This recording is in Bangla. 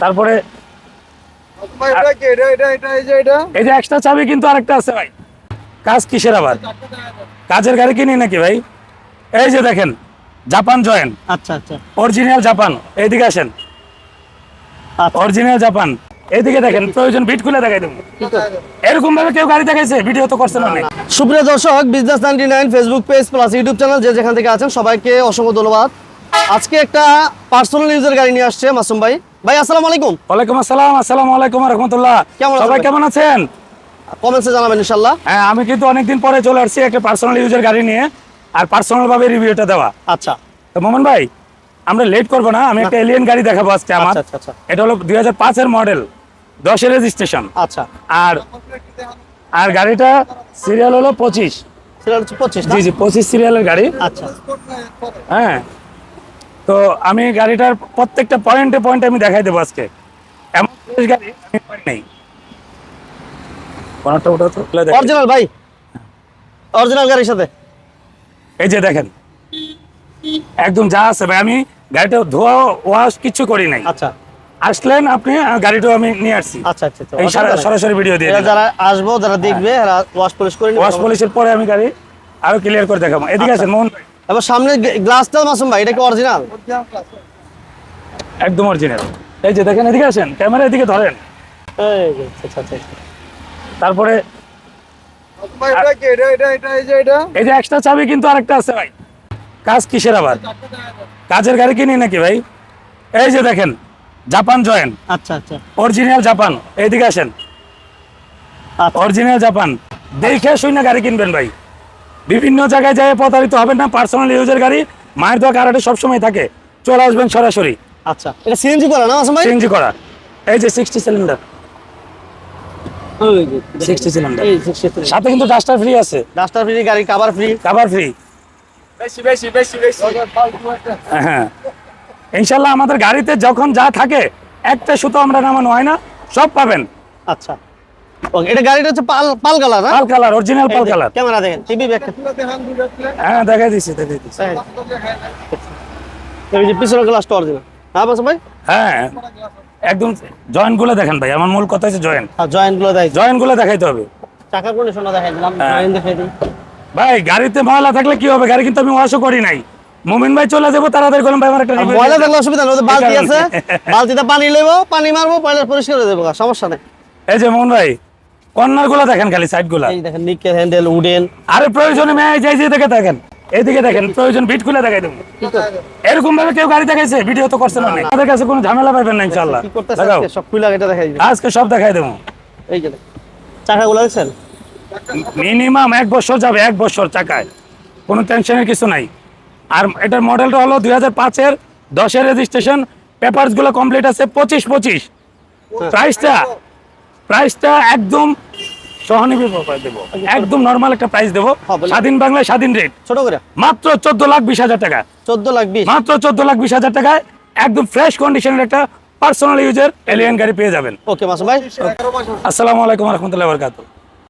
তারপরে এই যে এটা? এই যে এক্সট্রা চাবি কিন্তু আরেকটা আছে ভাই। কাজ কিসের আবার? কাজের গাড়ি কিনি নাকি ভাই? এই যে দেখেন জাপান জয়েন। আচ্ছা আচ্ছা। অরিজিনাল জাপান এইদিকে আসেন। আচ্ছা। অরিজিনাল জাপান এইদিকে দেখেন প্রয়োজন বিট খুলে দেখাই দেবো। এরকম ভাবে কেউ গাড়ি দেখাইছে? ভিডিও তো করছে না সুপ্রিয় দর্শক business ninety nine Facebook page plus YouTube channel যে যেখান থেকে আছেন সবাইকে অসংখ্য ধন্যবাদ। আজকে একটা পার্সোনাল ইউজের গাড়ি নিয়ে আসছে মাসুম ভাই। ভাই আসসালামু আলাইকুম। ওয়ালাইকুম আসসালাম আসসালামু আলাইকুম রহমতুল্লাহ। কেমন সবাই কেমন আছেন? কমেন্টসে জানাবেন ইনশাল্লাহ হ্যাঁ আমি কিন্তু অনেকদিন পরে চলে আসছি একটা পার্সোনাল ইউজের গাড়ি নিয়ে আর পার্সোনাল ভাবে রিভিউটা দেওয়া। আচ্ছা। তো মোহন ভাই আমরা লেট করব না আমি একটা এলিয়েন গাড়ি দেখাবো আজকে আমার। আচ্ছা আচ্ছা আচ্ছা। এটা হলো দুই হাজার পাঁচের মডেল দশের রেজিস্ট্রেশন আচ্ছা। আর আর গাড়িটা সিরিয়াল হলো পঁচিশ। সেটা হচ্ছে পঁচিশ না? জি জি পঁচিশ সিরিয়ালের গাড়ি। আচ্ছা। হ্যাঁ তো আমি গাড়িটার প্রত্যেকটা পয়েন্টে পয়েন্টে আমি দেখাই দেবো আজকে। এমন গাড়ি আমি পাই নাই। কোনটা ওটা তো অরিজিনাল ভাই। অরিজিনাল গাড়ির সাথে। এই যে দেখেন। একদম যা আছে ভাই আমি গাড়িটা ধোয়া ওয়াশ কিছু করি নাই। আচ্ছা। আসলেন আপনি আর গাড়িটাও আমি নিয়ে আসছি। আচ্ছা আচ্ছা আচ্ছা। এই সরাসরি ভিডিও দিয়ে যারা আসব যারা দেখবে ওয়াশ পলিশ করে ওয়াশ পলিশের পরে আমি গাড়ি আরও ক্লিয়ার করে দেখাবো। এদিকে আচ্ছা। আছেন মোহন ভাই। এবার সামনে গ্লাসটা মাসুম ভাই এটা কি অরিজিনাল একদম অরিজিনাল এই যে দেখেন এদিকে আসেন ক্যামেরা এদিকে ধরেন। এই যে, আচ্ছা আচ্ছা আচ্ছা। তারপরে এই যে এক্সট্রা চাবি কিন্তু আরেকটা আছে ভাই। কাজ কিসের আবার? কাজের গাড়ি কিনি নাকি ভাই? এই যে দেখেন জাপান জয়েন। আচ্ছা আচ্ছা। Original Japan. এইদিকে আসেন। Original Japan. দেখে শুনে গাড়ি কিনবেন ভাই। বিভিন্ন জায়গায় যায় প্রতারিত হবেন না পার্সোনাল ইউজের গাড়ি মায়ের দোয়া কারাটে সবসময় থাকে। চলে আসবেন সরাসরি। আচ্ছা এটা সিএনজি করা না মাসুম ভাই? সিএনজি করা। এই যে সিক্সটি সিলিন্ডার সিক্সটি সিলিন্ডার এই 63 সাথে কিন্তু ডাস্টার ফ্রি আছে। ডাস্টার ফ্রি গাড়ি কভার ফ্রি কাভার ফ্রি বেশি বেশি বেশি বেশি। হ্যাঁ। ইনশাল্লাহ আমাদের গাড়িতে যখন যা থাকে একটা সুতো আমরা নামানো হয় না সব পাবেন। আচ্ছা। ওকে এটা গাড়িটা হচ্ছে pearl pearl colour pearl colour original pearl colour. Camera দেখেন টিভি ব্যাক। হ্যাঁ দেখাই দিচ্ছি দেখাই দিচ্ছি এই যে পিছনের গ্লাসটা অরিজিনাল হ্যাঁ মাসুম ভাই। হ্যাঁ একদম জয়েন্টগুলো দেখেন ভাই আমার মূল কথা হচ্ছে জয়েন্ট আর জয়েন্টগুলো দেয় জয়েন্টগুলো দেখাইতে হবে। চাকা দেখাই দিলাম হ্যাঁ। জয়েন্ট দেখাই দিই ভাই গাড়িতে ময়লা থাকলে কি হবে? গাড়ি কিন্তু আমি ওয়াশও করি নাই। মুমিন ভাই চলে যাব তাড়াতাড়ি করলাম ভাই আমার একটা ময়লা থাকলে অসুবিধা নেই বালতি আছে। বালতিতে পানি লেবো পানি মারবো পয়লা পরিষ্কার করে দেবো সমস্যা নেই। এই যে মোহন ভাই কর্নারগুলো দেখেন খালি সাইডগুলা এই দেখেন নিকেল হ্যান্ডেল উডেন আরে প্রয়োজনে মেয়ে যাই যে দেখে দেখেন এইদিকে দেখেন প্রয়োজন বিট খুলে দেখাই দেবো। এরকম ভাবে কেউ গাড়ি দেখাইছে ভিডিও তো করছে না আমাদের কাছে কোনো ঝামেলা পাবেন না ইনশাল্লাহ সব খুলে এটা দেখাই আজকে সব দেখাই দেবো। এই যে চাকাগুলো দেখছেন? মিনিমাম এক বছর যাবে এক বছর চাকায়। কোনো টেনশনের কিছু নাই। আর এটার মডেলটা হলো দুই হাজার পাঁচের দশের রেজিস্ট্রেশন পেপারসগুলো কমপ্লিট আছে পঁচিশ পঁচিশ। প্রাইসটা প্রাইসটা একদম সহনীয় দেবো। একদম নর্মাল একটা প্রাইস দেবো। হ্যাঁ, স্বাধীন বাংলায় স্বাধীন রেট ছোট করে। মাত্র চোদ্দ লাখ বিশ হাজার টাকা। চোদ্দ লাখ বিশ। মাত্র চোদ্দ লাখ বিশ হাজার টাকায় একদম ফ্রেশ কন্ডিশনের একটা পার্সোনাল ইউজের এলিয়ান গাড়ি পেয়ে যাবেন। ওকে মাসুম ভাই। আসসালামু আলাইকুম রহমতুল্লাহ